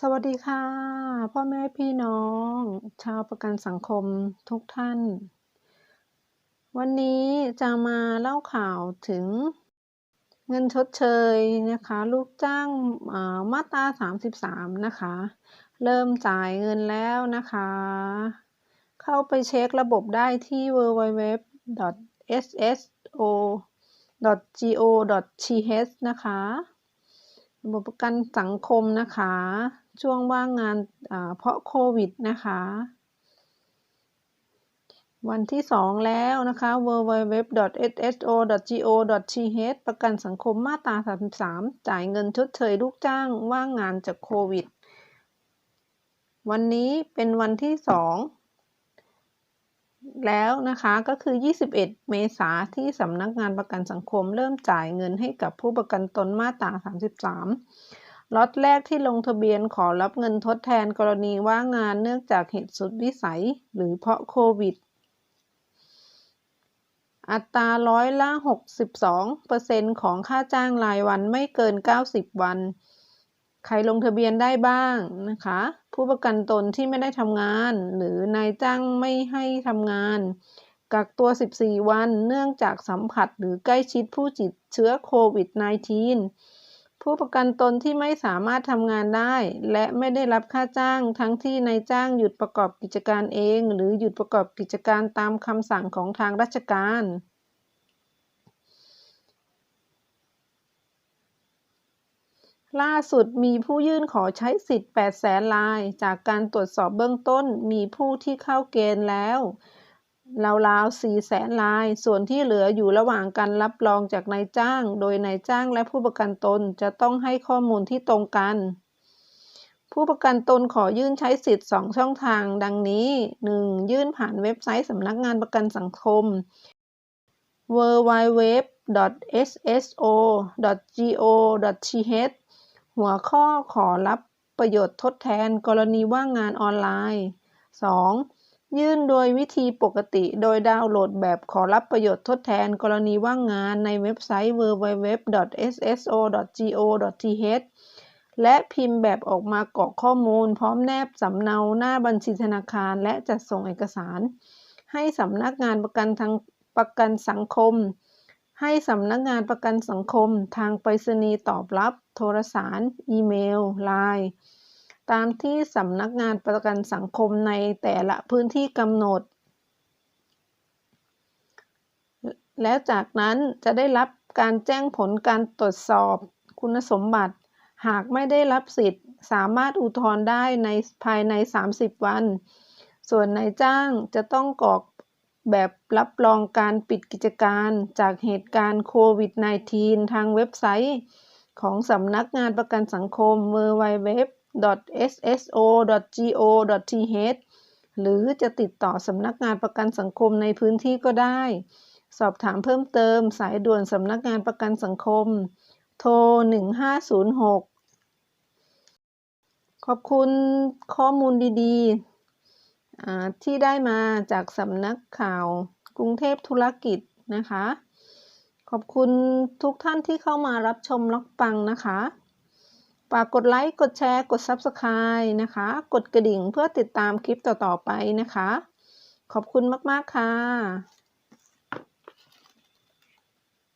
สวัสดีค่ะ พ่อแม่พี่น้อง ชาวประกันสังคมทุกท่าน วันนี้จะมาเล่าข่าวถึงเงินชดเชยนะคะ ลูกจ้างมาตรา 33 นะคะ เริ่มจ่ายเงินแล้วนะคะ เข้าไปเช็คระบบได้ที่ www.sso.go.th นะคะ ระบบประกันสังคมนะคะ ช่วงว่างงานเพราะโควิดนะคะ วันที่ 2 แล้วนะคะ www.sso.go.th ประกันสังคมมาตรา 33 จ่ายเงินชดเชยลูกจ้างว่างงานจากโควิด วันนี้เป็นวันที่ 2 แล้วนะคะ ก็คือ 21 เมษาที่สำนักงานประกันสังคมเริ่มจ่ายเงินให้กับผู้ประกันตนมาตรา 33 ล็อตแรกที่ลงทะเบียนขอรับเงินทดแทนกรณีว่างงานเนื่องจากเหตุสุดวิสัย หรือเพราะโควิด อัตราร้อยละ 62%ของค่าจ้างรายวันไม่เกิน 90 วัน ใครลงทะเบียนได้บ้างนะคะ ผู้ประกันตนที่ไม่ได้ทำงาน หรือนายจ้างไม่ให้ทำงาน กักตัว 14 วันเนื่องจากสัมผัสหรือใกล้ชิดผู้ติดเชื้อโควิด -19 ผู้ประกันตนที่ไม่สามารถทำงานได้ และไม่ได้รับค่าจ้าง ทั้งที่นายจ้างหยุดประกอบกิจการเอง หรือหยุดประกอบกิจการตามคำสั่งของทางราชการ ล่าสุดมีผู้ยื่นขอใช้สิทธิ์ 8 แสนราย จากการตรวจสอบเบื้องต้นมีผู้ที่เข้าเกณฑ์แล้วราวๆ4แสนราย ส่วนที่เหลืออยู่ระหว่างการรับรองจากนายจ้าง โดยนายจ้างและผู้ประกันตนจะต้องให้ข้อมูลที่ตรงกัน ผู้ประกันตนขอยื่นใช้สิทธิ์ 2 ช่องทาง ดังนี้ 1. ยื่นผ่านเว็บไซต์สำนักงานประกันสังคม www.sso.go.th หัวข้อขอรับประโยชน์ทดแทนกรณีว่างงานออนไลน์ 2. ยื่นโดยวิธีปกติโดยดาวน์โหลดแบบขอรับประโยชน์ทดแทนกรณีว่างงานในเว็บไซต์ www.sso.go.th และพิมพ์แบบออกมากรอกข้อมูล พร้อมแนบสำเนาหน้าบัญชีธนาคารและจัดส่งเอกสาร ให้สำนักงานประกันทางประกันสังคม ให้สำนักงานประกันสังคมทางไปรษณีย์ตอบรับ โทรสาร อีเมล ไลน์ตามที่สำนักงานประกันสังคมในแต่ละพื้นที่กำหนด แล้วจากนั้นจะได้รับการแจ้งผลการตรวจสอบ คุณสมบัติ หากไม่ได้รับสิทธิ์ สามารถอุทธรณ์ได้ในภายใน 30 วัน ส่วนนายจ้างจะต้องกรอก แบบรับรองการปิดกิจการจากเหตุการณ์โควิด -19 ทางเว็บไซต์ของสำนักงานประกันสังคม www.sso.go.th หรือจะติดต่อสำนักงานประกันสังคมในพื้นที่ก็ได้ สอบถามเพิ่มเติมสายด่วนสำนักงานประกันสังคม โทร 1506 ขอบคุณข้อมูลดีๆ ที่ได้มาจากสำนักข่าวกรุงเทพธุรกิจนะคะ ขอบคุณทุกท่านที่เข้ามารับชมล็อกปังนะคะฝากกดไลค์กดแชร์กด Subscribe นะคะ กดกระดิ่งเพื่อติดตามคลิปต่อๆไปนะคะ ขอบคุณมาก ๆ ค่ะ